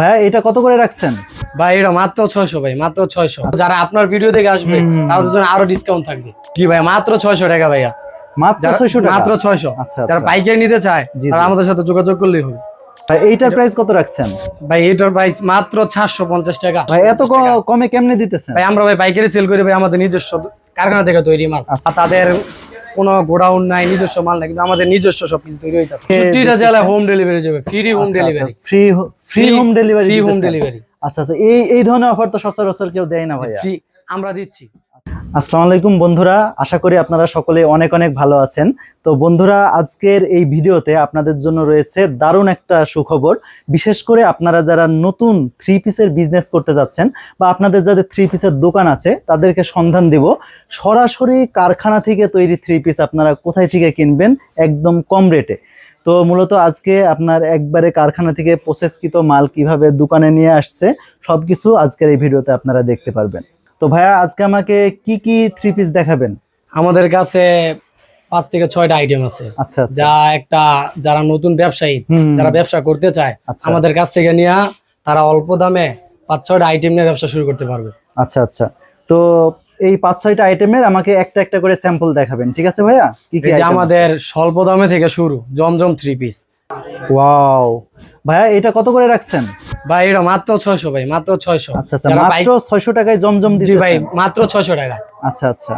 ভাইয়া এটা কত করে রাখছেন? ভাই এটা মাত্র ছয়শো ভাই মাত্র ছয়শো। যারা আপনার ভিডিও দেখে আসবে। তাদের জন্য আরও ডিসকাউন্ট থাকবে। জি ভাই মাত্র ছয়শো টাকা ভাইয়া। মাত্র ছয়শো মাত্র ছয়শো। আচ্ছা যারা আচ্ছা পাইকারি নিতে চায় তারা আমাদের সাথে যোগাযোগ করলেই হবে। ভাই এইটার প্রাইস কত রাখছেন? ভাই এটার প্রাইস মাত্র চারশো পঞ্চাশ টাকা। ভাই এত কমে কেমনে দিতেছেন? ভাই আমরা ভাই পাইকারি সেল করি ভাই আমাদের নিজস্ব কারখানা থেকে তৈরি মাল। আচ্ছা। তাদের কোনো গোডাউন নাই নিজস্ব মাল নাই কিন্তু আমাদের নিজস্ব সবকিছু তৈরি হইতাছে। প্রতিটা জেলায় হোম ডেলিভারি যাবে। Free home delivery free free home delivery free home delivery আচ্ছা আচ্ছা এই এই ধরনের অফার তো সচরাচর কেউ দেয় না ভাইয়া। আমরা দিচ্ছি। আসসালামু আলাইকুম বন্ধুরা, আশা করি আপনারা সকলে অনেক অনেক ভালো আছেন। তো বন্ধুরা, আজকের এই ভিডিওতে আপনাদের জন্য রয়েছে দারুণ একটা সুখবর। বিশেষ করে আপনারা যারা নতুন থ্রি পিসের বিজনেস করতে যাচ্ছেন বা আপনাদের যাদের থ্রি পিসের দোকান আছে, তাদেরকে সন্ধান দিব। সরাসরি কারখানা থেকে তৈরি থ্রি পিস আপনারা কোথায় থেকে কিনবেন? একদম কম রেটে তো মূলত আজকে আপনার একবারে কারখানা থেকে প্রসেসকৃত মাল কীভাবে দোকানে নিয়ে আসছে, সবকিছু আজকের এই ভিডিওতে আপনারা দেখতে পারবেন। তো ভাইয়া আজকে আমাকে কি কি থ্রি পিস দেখাবেন? আমাদের কাছে পাঁচ থেকে ছয়টা আইটেম আছে। আচ্ছা আচ্ছা। যা একটা যারা নতুন ব্যবসায়ী যারা ব্যবসা করতে চায় আচ্ছা। আমাদের কাছ থেকে নিয়ে তারা অল্প দামে পাঁচ ছয়টা আইটেম নিয়ে ব্যবসা শুরু করতে পারবে। আচ্ছা আচ্ছা। তো এই পাঁচ ছয়টা আইটেমের আমাকে একটা একটা করে স্যাম্পল দেখাবেন ঠিক আছে ভাইয়া? কি কি? আমাদের স্বল্প দামে থেকে শুরু জমজম থ্রি পিস ওয়াও ভাইয়া এটা কত করে রাখছেন? ভাই এটা মাত্র ছয়শো ভাই মাত্র ছয়শো। আচ্ছা আচ্ছা মাত্র ছয়শো টাকায় জমজম জি ভাই মাত্র ছয়শো টাকা। আচ্ছা আচ্ছা।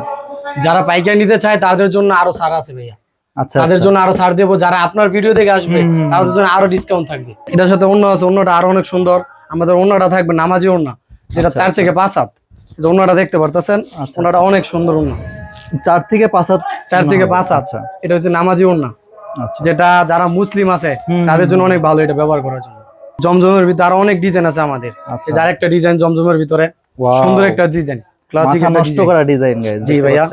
যারা পাইকারি নিতে চায় তাদের জন্য আরও ছাড় আছে ভাইয়া। আচ্ছা তাদের আচ্ছা। জন্য আরও ছাড় দেবো। যারা আপনার ভিডিও দেখে আসবে তাদের জন্য আরও ডিসকাউন্ট থাকবে। এটার সাথে অন্য আছে অন্যটা আরও অনেক সুন্দর। আমাদের অন্যটা থাকবে নামাজি অন্য যেটা আচ্ছা, চার আচ্ছা। থেকে পাঁচ হাত। যে অন্যটা দেখতে পারতেছেন ওনাটা অনেক সুন্দর অন্য চার থেকে পাঁচ হাত চার থেকে পাঁচ হাত। আচ্ছা। এটা হচ্ছে নামাজি আচ্ছা। যেটা যারা মুসলিম আছে তাদের জন্য অনেক ভালো এটা ব্যবহার করার জন্য। জমজমের ভিতরে আরও অনেক ডিজাইন আছে আমাদের। যার একটা ডিজাইন জমজমের ভিতরে। সুন্দর একটা ডিজাইন ক্লাসিক নষ্ট করা ডিজাইন জি ভাইয়া।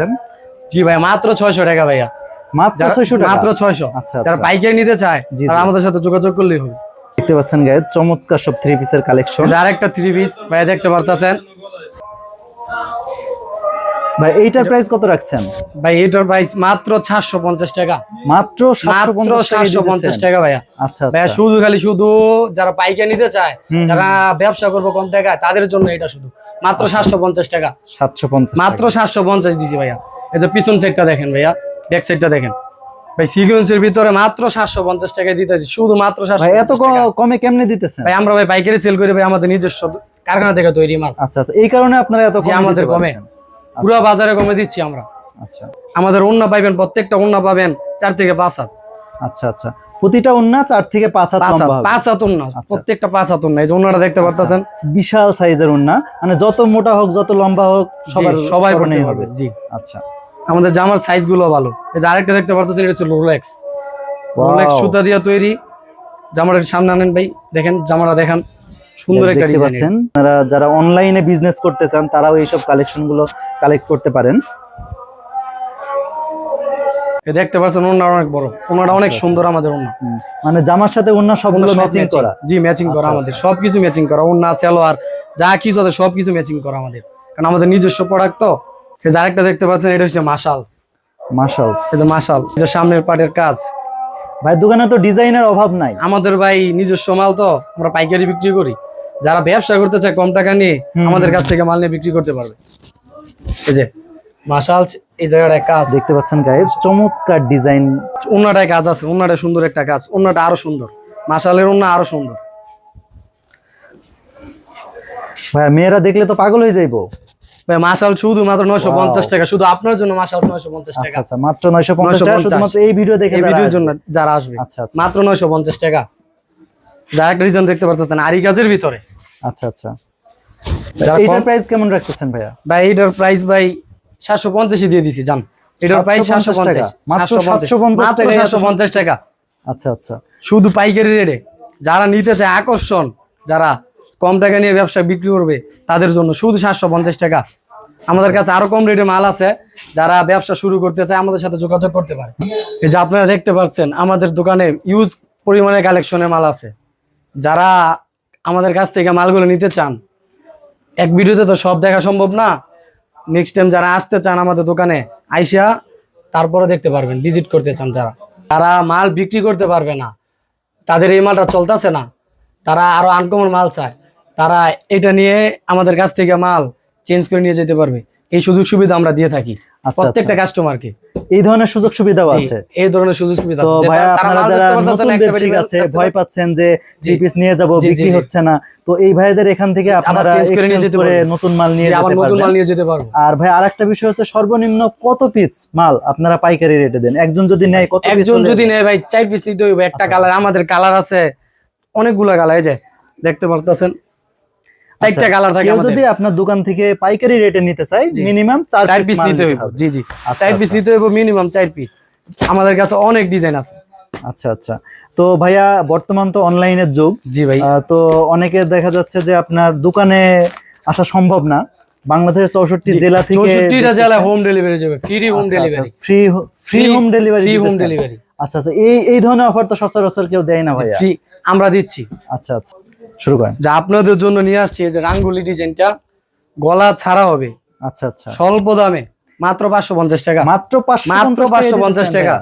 জি ভাই মাত্র ছয়শো টাকা ভাইয়া। মাত্র যারা- ছয়শো টাকা? মাত্র ছয়শো। আচ্ছা যারা আচ্ছা। পাইকারি নিতে চায় তারা আমাদের সাথে যোগাযোগ করলেই হবে। দেখতে পাচ্ছেন গায়ে চমৎকার সব থ্রি পিসের কালেকশন আর একটা থ্রি পিস ভাই দেখতে পারতেছেন। ভাই এইটার প্রাইস কত রাখছেন? ভাই এটার প্রাইস মাত্র সাতশো পঞ্চাশ টাকা। মাত্র সাতশো মাত্র সাতশো পঞ্চাশ টাকা ভাইয়া। আচ্ছা ভাইয়া আচ্ছা। শুধু খালি শুধু যারা পাইকারি নিতে চায় যারা ব্যবসা করব কম টাকায় তাদের জন্য এটা শুধু। মাত্র সাতশো পঞ্চাশ টাকা। সাতশো পঞ্চাশ মাত্র সাতশো পঞ্চাশ দিছি ভাইয়া। এই যে পিছন সাইডটা দেখেন ভাইয়া। ব্যাক সাইডটা দেখেন। ভাই সিকুয়েন্সের ভিতরে মাত্র সাতশো পঞ্চাশ টাকা দিতেছি শুধু মাত্র সাতশো ভাই এত কমে কেমনে দিতেছেন? ভাই আমরা ভাই পাইকারি সেল করি ভাই আমাদের নিজস্ব কারখানা থেকে তৈরি মাল। আচ্ছা আচ্ছা। এই কারণে আপনারা এত কমে আমাদের কমে। পুরো বাজারে কমে দিচ্ছি আমরা। আচ্ছা। আমাদের অন্য পাইবেন প্রত্যেকটা অন্য পাবেন চার থেকে পাঁচ হাত। আচ্ছা আচ্ছা। প্রতিটা ওন্না চার থেকে পাঁচ হাত পাঁচ হাত অন্য আচ্ছা। প্রত্যেকটা পাঁচ হাত অন্য এই যে দেখতে পাচ্ছেন। বিশাল সাইজের ওন্না মানে যত মোটা হোক যত লম্বা হোক সবার সবাই পড়তে হবে। জি। আচ্ছা। আমাদের জামার সাইজগুলো ভালো। এই যে আরেকটা দেখতে পাচ্ছেন এটা হচ্ছে রোলেক্স রোলেক্স. সুতা দিয়ে তৈরি। জামাটার সামনে আনেন ভাই। দেখেন জামাটা দেখান। সুন্দর একটা দেখতে পাচ্ছেন। আপনারা যারা অনলাইনে বিজনেস করতে চান তারাও এইসব কালেকশনগুলো কালেক্ট করতে পারেন। দেখতে পাচ্ছেন ওনার অনেক বড়। ওনাটা অনেক আচ্ছা, সুন্দর আমাদের ওনা মানে জামার সাথে ওন্না সবগুলো ম্যাচিং করা। জি ম্যাচিং করা আচ্ছা, আমাদের। সবকিছু ম্যাচিং করা। ওনা সালোয়ার যা কিছু আছে সবকিছু ম্যাচিং করা আমাদের। কারণ আমাদের নিজস্ব প্রোডাক্ট তো। যে আরেকটা দেখতে পাচ্ছেন এটা হচ্ছে মাশাল মার্শালস এটা মাশাল এটা সামনের পাটের কাজ। ভাই দোকানে তো ডিজাইনের অভাব নাই। আমাদের ভাই নিজস্ব মাল তো আমরা পাইকারি বিক্রি করি। যারা ব্যবসা করতে চায় কম টাকা নিয়ে আমাদের কাছ থেকে মাল নিয়ে বিক্রি করতে পারবে। এই যে মাসাল এই জায়গাটায় কাজ। দেখতে পাচ্ছেন গায়ে চমৎকার ডিজাইন অন্যটায় কাজ আছে অন্যটা সুন্দর একটা কাজ অন্যটা আরও সুন্দর। মাশালের অন্য আরও সুন্দর। ভাই মেয়েরা দেখলে তো পাগল হয়ে যাইবো। ভাই মাশাল শুধু মাত্র নয়শো পঞ্চাশ. টাকা শুধু আপনার জন্য মাশাল নয়শো পঞ্চাশ আচ্ছা টাকা। আচ্ছা মাত্র নয়শো পঞ্চাশ টাকা 950 শুধুমাত্র এই ভিডিও দেখে ভিডিওর আসবে। জন্য যারা আসবে আচ্ছা আচ্ছা। মাত্র নয়শো পঞ্চাশ টাকা। যারা রিজন দেখতে পারতেছেন আরি ভিতরে। আচ্ছা আচ্ছা। প্রাইস কেমন রাখতেছেন ভাইয়া? ভাই এটার প্রাইস ভাই সাতশো পঞ্চাশই দিয়ে দিছি জান। এটার প্রাইস 750 টাকা? মাত্র 750 টাকায় এত টাকা। আচ্ছা আচ্ছা। শুধু পাইকারি রেটে যারা নিতে চায় আকর্ষণ যারা কম টাকা নিয়ে ব্যবসা বিক্রি করবে তাদের জন্য শুধু সাতশো পঞ্চাশ টাকা। আমাদের কাছে আরও কম রেটে মাল আছে। যারা ব্যবসা শুরু করতে চায় আমাদের সাথে যোগাযোগ করতে পারে। এই যে আপনারা দেখতে পাচ্ছেন আমাদের দোকানে ইউজ পরিমাণে কালেকশনের মাল আছে। যারা আমাদের কাছ থেকে মালগুলো নিতে চান, এক ভিডিওতে তো সব দেখা সম্ভব না। নেক্সট টাইম যারা আসতে চান আমাদের দোকানে, আইসা তারপরে দেখতে পারবেন ভিজিট করতে চান তারা। তারা মাল বিক্রি করতে পারবে না, তাদের এই মালটা চলতেছে না। তারা আরও আনকমন মাল চায়। তারা এটা নিয়ে আমাদের কাছ থেকে মাল চেঞ্জ করে নিয়ে যেতে পারবে। এই সুযোগ সুবিধা আমরা দিয়ে থাকি আচ্ছা প্রত্যেকটা কাস্টমারকে এই ধরনের সুযোগ সুবিধাও আছে। এই ধরনের সুযোগ সুবিধা তো আপনারা যারা নতুন আছে ভয় পাচ্ছেন যে থ্রি পিস নিয়ে যাব বিক্রি হচ্ছে না তো এই ভাইদের এখান থেকে আপনারা করে। নতুন মাল নিয়ে নতুন মাল নিয়ে যেতে পারব। আর ভাই আরেকটা বিষয় হচ্ছে সর্বনিম্ন কত পিস মাল আপনারা পাইকারি রেটে দেন? একজন যদি নেয় কত পিস একজন যদি নেয় ভাই চার পিস নিতে হইবে। একটা আচ্ছা। কালার আমাদের কালার আছে অনেকগুলা কালার এই যে দেখতে পারতেছেন। চারটা কালার থাকে আমাদের। যদি আপনার দোকান থেকে পাইকারি রেটে নিতে জি। মিনিমাম চার চার পিস পিস নিতে হইব। জি জি। আচ্ছা, চার পিস আচ্ছা। নিতে হইব মিনিমাম চার পিস আমাদের কাছে অনেক ডিজাইন আছে। আচ্ছা আচ্ছা। তো ভাইয়া বর্তমান তো অনলাইনের যুগ। জি ভাই। তো অনেকে দেখা যাচ্ছে যে আপনার দোকানে আসা সম্ভব না। বাংলাদেশের চৌষট্টি জেলা থেকে চৌষট্টিটা জেলায় হোম ডেলিভারি যাবে free home delivery free free home delivery free home delivery আচ্ছা আচ্ছা। এই এই ধরনের অফার তো সচরাচর কেউ দেয় না ভাইয়া। আমরা দিচ্ছি। আচ্ছা আচ্ছা। শুরু করেন। যা আপনাদের জন্য নিয়ে আসছি এই যে রাঙ্গুলি ডিজাইনটা গলা ছাড়া হবে। আচ্ছা আচ্ছা। স্বল্প দামে মাত্র পাঁচশো পঞ্চাশ টাকা। মাত্র পাঁচশো মাত্র পঞ্চাশ 550 টাকা।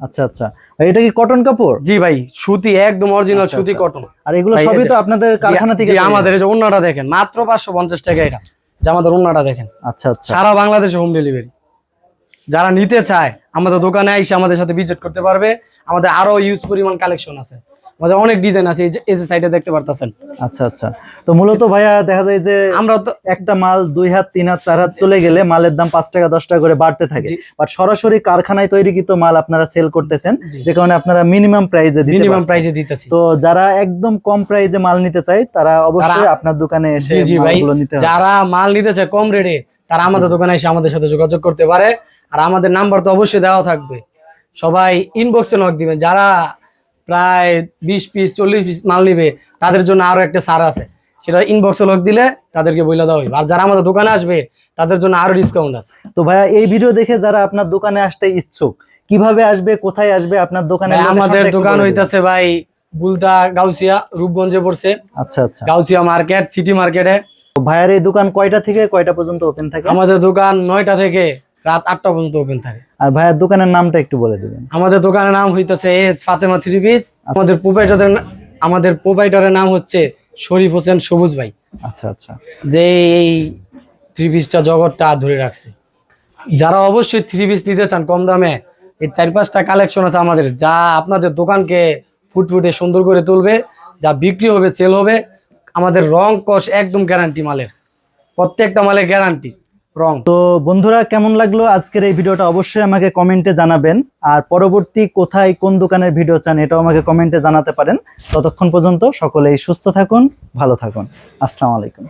আচ্ছা আচ্ছা। এটা কি কটন কাপড়? জি ভাই সুতি একদম অরিজিনাল আচ্ছা, সুতি আচ্ছা। কটন আর এগুলো সবই তো আপনাদের কারখানা থেকে আমাদের এই যে ওন্নাটা দেখেন মাত্র পাঁচশো পঞ্চাশ টাকা এটা। যে আমাদের ওন্নাটা দেখেন। আচ্ছা আচ্ছা। সারা বাংলাদেশে হোম ডেলিভারি যারা নিতে চায় আমাদের দোকানে এসে আমাদের সাথে ভিজিট করতে পারবে। আমাদের আরও ইউজ পরিমাণ কালেকশন আছে। আমাদের অনেক ডিজাইন আছে এই যে সাইডে দেখতে পারতেছেন। আচ্ছা আচ্ছা। তো মূলত ভাইয়া দেখা যায় যে আমরা তো একটা মাল দুই হাত তিন হাত চার হাত চলে গেলে মালের দাম পাঁচ টাকা দশ টাকা করে বাড়তে থাকে। বাট সরাসরি কারখানায় তৈরিকৃত মাল আপনারা সেল করতেছেন যে কারণে আপনারা মিনিমাম প্রাইসে দিতে মিনিমাম। প্রাইসে দিতেছি। তো যারা একদম কম প্রাইজে মাল নিতে চায় তারা অবশ্যই আপনার দোকানে এসে মালগুলো নিতে হবে। যারা মাল নিতে চায় কম রেটে তারা আমাদের দোকানে এসে আমাদের সাথে যোগাযোগ করতে পারে। আর আমাদের নাম্বার তো অবশ্যই দেওয়া থাকবে। সবাই ইনবক্সে নক দিবেন। যারা প্রায় বিশ পিস চল্লিশ পিস মাল নিবে তাদের জন্য আরও একটা সার আছে। সেটা ইনবক্সে লক দিলে তাদেরকে বলে দেওয়া হইবে। আর যারা আমাদের দোকানে আসবে তাদের জন্য আরও ডিসকাউন্ট আছে। তো ভাইয়া এই ভিডিও দেখে যারা আপনার দোকানে আসতে ইচ্ছুক কীভাবে আসবে কোথায় আসবে আপনার দোকানে আমাদের দোকান হইতাছে ভাই বুলতা গাউসিয়া রূপগঞ্জে পড়ছে। আচ্ছা আচ্ছা। গাউসিয়া মার্কেট সিটি মার্কেটে তো ভাইয়ার এই দোকান কয়টা থেকে কয়টা পর্যন্ত ওপেন থাকে? আমাদের দোকান নয়টা থেকে রাত আটটা পর্যন্ত ওপেন থাকে। আর ভাইয়ার দোকানের নামটা একটু বলে দিবেন। আমাদের দোকানের নাম হইতেছে এস ফাতেমা থ্রি পিস। আমাদের প্রোপাইটারের আমাদের প্রোপাইটারের নাম হচ্ছে শরীফ হোসেন সবুজ ভাই। আচ্ছা আচ্ছা। যে এই থ্রি পিসটা জগৎটা ধরে রাখছে। যারা অবশ্যই থ্রি পিস নিতে চান কম দামে এই চার পাঁচটা কালেকশন আছে আমাদের। যা আপনাদের দোকানকে ফুটফুটে সুন্দর করে তুলবে যা বিক্রি হবে সেল হবে আমাদের রং কষ একদম গ্যারান্টি মালের। প্রত্যেকটা মালের গ্যারান্টি রং। তো বন্ধুরা, কেমন লাগল আজকের এই ভিডিওটা? অবশ্যই আমাকে কমেন্টে জানাবেন। আর পরবর্তী কোথায় কোন দোকানের ভিডিও চান, এটাও আমাকে কমেন্টে জানাতে পারেন। ততক্ষণ পর্যন্ত সকলেই সুস্থ থাকুন, ভালো থাকুন। আসসালামু আলাইকুম।